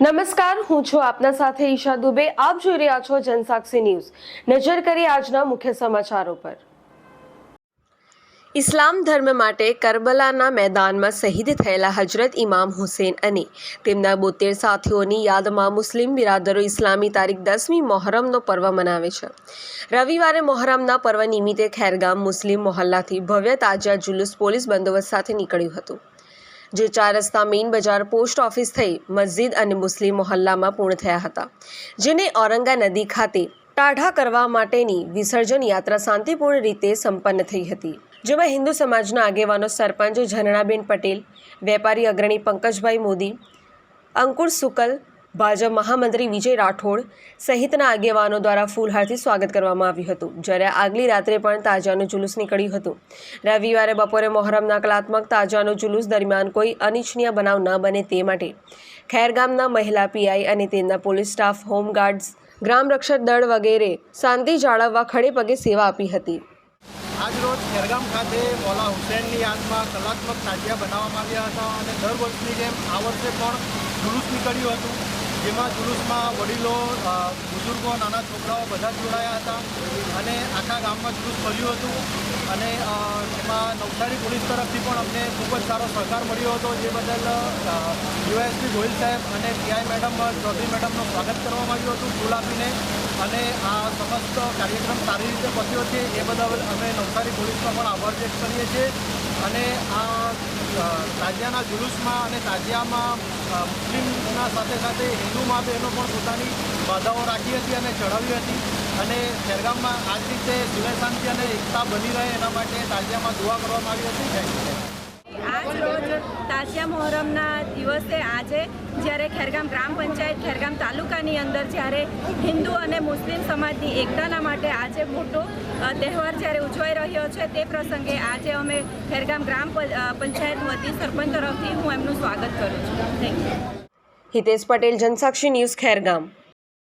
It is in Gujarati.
નમસ્કાર, હું છું આપના સાથે ઈશા દુબે. આપ જોઈ રહ્યા છો જનસાક્ષી ન્યૂઝ. નજર કરી આજના મુખ્ય સમાચારો પર. ઇસ્લામ ધર્મ માટે કરબલાના મેદાનમાં શહીદ થયેલા હજરત ઇમામ હુસેન અને તેમના બોતેર સાથીઓની યાદમાં મુસ્લિમ બિરાદરો ઇસ્લામી તારીખ દસમી મોહરમનો પર્વ મનાવે છે. રવિવારે મોહરમના પર્વ નિમિત્તે ખેરગામ મુસ્લિમ મોહલ્લાથી ભવ્ય તાજા જુલુસ પોલીસ બંદોબસ્ત સાથે નીકળ્યું હતું. જે ચાર રસ્તા મેઇન બજાર પોસ્ટ ઓફિસ થઈ મસ્જિદ અને મુસ્લિમ મોહલ્લામાં પૂર્ણ થયા હતા, જેને ઔરંગા નદી ખાતે ટાઢા કરવા માટેની વિસર્જન યાત્રા શાંતિપૂર્ણ રીતે સંપન્ન થઈ હતી. જેમાં હિન્દુ સમાજના આગેવાનો સરપંચ ઝરણાબેન પટેલ, વેપારી અગ્રણી પંકજભાઈ મોદી, અંકુર સુકલ ભાજપ મહામંત્રી વિજય રાઠોડ સહિતના આગેવાનો દ્વારા ફૂલહારથી સ્વાગત કરવામાં આવ્યું હતું, જ્યારે આગલી રાત્રે પણ તાજાનું જુલુસ નીકળ્યું હતું. રવિવારે બપોરે મોહરમના કલાત્મક તાજાનું જુલુસ દરમિયાન કોઈ અનિચ્છનીય બનાવ ન બને તે માટે ખેરગામના મહિલા પીઆઈ અને તેમના પોલીસ સ્ટાફ હોમગાર્ડ્સ ગ્રામ રક્ષક દળ વગેરે શાંતિ જાળવવા ખડે પગે સેવા આપી હતી. આજરોજ ખેરગામ ખાતે મોલા હુસેનની યાદમાં કલાત્મક તાજિયા બનાવવામાં આવ્યા હતા અને દર વર્ષની જેમ આ વર્ષે પણ જુલુસ નીકળ્યું હતું. જેમાં જુલુસમાં વડીલો બુઝુર્ગો, નાના છોકરાઓ બધા જોડાયા હતા અને આખા ગામમાં જુલુસ ફર્યું હતું અને એમાં નવસારી પોલીસ તરફથી પણ અમને ખૂબ જ સારો સહકાર મળ્યો હતો જે બદલ યુએસપી ગોહિલ સાહેબ અને પીઆઈ મેડમ ચૌધરી મેડમનું સ્વાગત કરવામાં આવ્યું હતું, ફૂલ આપીને અને આ સમસ્ત કાર્યક્રમ સારી રીતે પત્યો છે. એ બદલ અમે નવસારી પોલીસનો પણ આભાર વ્યક્ત કરીએ છીએ. અને આ તાજિયાના જુલુસમાં અને તાજિયામાં મુસ્લિમના સાથે સાથે હિન્દુ મા બહેનો પણ પોતાની બાધાઓ રાખી હતી અને ચઢાવી હતી અને ખેરગામમાં આ જ રીતે સુલેશાંતિ અને એકતા બની રહે એના માટે તાજિયામાં દુઆ કરવામાં આવી હતી. આજ રોજ તાજિયા મોહરમના દિવસે આજે જ્યારે ખેરગામ ગ્રામ પંચાયત ખેરગામ તાલુકાની અંદર જ્યારે હિન્દુ અને મુસ્લિમ સમાજની એકતાના માટે આજે મોટો તહેવાર જ્યારે ઉજવાઈ રહ્યો છે તે પ્રસંગે આજે અમે ખેરગામ ગ્રામ પંચાયત વતી સરપંચ તરફથી હું એમનું સ્વાગત કરું છું. Thank you Hitesh Patel, Janasakshi news Khergam.